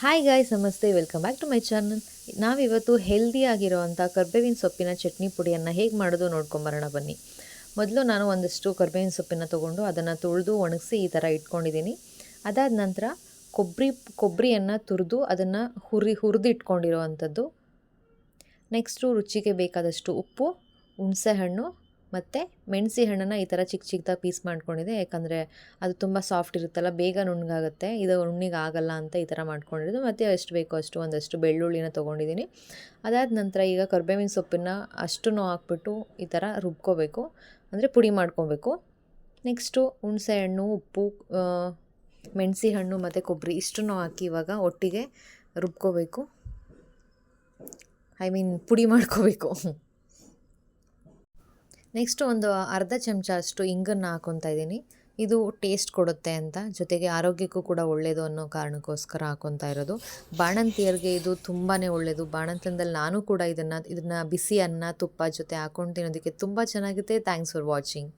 Hi guys ನಮಸ್ತೆ. Welcome back to my channel ನಾವಿವತ್ತು ಹೆಲ್ದಿಯಾಗಿರೋವಂಥ ಕರ್ಬೇವಿನ ಸೊಪ್ಪಿನ ಚಟ್ನಿ ಪುಡಿಯನ್ನು ಹೇಗೆ ಮಾಡೋದು ನೋಡ್ಕೊಂಬರೋಣ ಬನ್ನಿ. ಮೊದಲು ನಾನು ಒಂದಷ್ಟು ಕರ್ಬೇವಿನ ಸೊಪ್ಪಿನ ತೊಗೊಂಡು ಅದನ್ನು ತುಳಿದು ಒಣಗಿಸಿ ಈ ಥರ ಇಟ್ಕೊಂಡಿದ್ದೀನಿ ಅದಾದ ನಂತರ ಕೊಬ್ಬರಿ ಕೊಬ್ಬರಿಯನ್ನು ತುರಿದು ಅದನ್ನು ಹುರಿ ಹುರಿದು ಇಟ್ಕೊಂಡಿರೋ ನೆಕ್ಸ್ಟು ರುಚಿಗೆ ಬೇಕಾದಷ್ಟು ಉಪ್ಪು, ಹುಣಸೆಹಣ್ಣು ಮತ್ತು ಮೆಣಸಿ ಹಣ್ಣನ್ನು ಈ ಥರ ಚಿಕ್ಕ ಚಿಕ್ಕದಾಗಿ ಪೀಸ್ ಮಾಡ್ಕೊಂಡಿದೆ. ಯಾಕಂದರೆ ಅದು ತುಂಬ ಸಾಫ್ಟ್ ಇರುತ್ತಲ್ಲ, ಬೇಗ ನುಣ್ಣಗಾಗುತ್ತೆ. ಇದು ನುಣ್ಣಿಗೆ ಆಗಲ್ಲ ಅಂತ ಈ ಥರ ಮಾಡ್ಕೊಂಡಿರೋದು. ಮತ್ತು ಎಷ್ಟು ಬೇಕೋ ಅಷ್ಟು ಒಂದಷ್ಟು ಬೆಳ್ಳುಳ್ಳಿನ ತೊಗೊಂಡಿದ್ದೀನಿ. ಅದಾದ ನಂತರ ಈಗ ಕರ್ಬೇವಿನ ಸೊಪ್ಪನ್ನು ಅಷ್ಟನ್ನು ಹಾಕ್ಬಿಟ್ಟು ಈ ಥರ ರುಬ್ಕೋಬೇಕು. ಅಂದರೆ ಪುಡಿ ಮಾಡ್ಕೊಬೇಕು. ನೆಕ್ಸ್ಟು ಹುಣಸೆ ಹಣ್ಣು, ಉಪ್ಪು ಮೆಣಸಿ ಹಣ್ಣು ಮತ್ತು ಕೊಬ್ಬರಿ ಇಷ್ಟನ್ನು ಹಾಕಿ ಇವಾಗ ಒಟ್ಟಿಗೆ ರುಬ್ಕೋಬೇಕು. ಐ ಮೀನ್ ಪುಡಿ ಮಾಡ್ಕೋಬೇಕು. ನೆಕ್ಸ್ಟ್ ಒಂದು ಅರ್ಧ ಚಮಚ ಅಷ್ಟು ಇಂಗನ್ನು ಹಾಕೊತಾ ಇದ್ದೀನಿ. ಇದು ಟೇಸ್ಟ್ ಕೊಡುತ್ತೆ ಅಂತ, ಜೊತೆಗೆ ಆರೋಗ್ಯಕ್ಕೂ ಕೂಡ ಒಳ್ಳೆಯದು ಅನ್ನೋ ಕಾರಣಕ್ಕೋಸ್ಕರ ಹಾಕೊತಾ ಇರೋದು. ಬಾಣಂತಿಯರಿಗೆ ಇದು ತುಂಬಾ ಒಳ್ಳೆಯದು ಬಾಣಂತನದಲ್ಲಿ ನಾನು ಕೂಡ ಇದನ್ನು ಇದನ್ನು ಬಿಸಿ ಅನ್ನ, ತುಪ್ಪ ಜೊತೆ ಹಾಕೊಂಡು ತಿನ್ನೋದಕ್ಕೆ ತುಂಬ ಚೆನ್ನಾಗಿದೆ ಥ್ಯಾಂಕ್ಸ್ ಫಾರ್ ವಾಚಿಂಗ್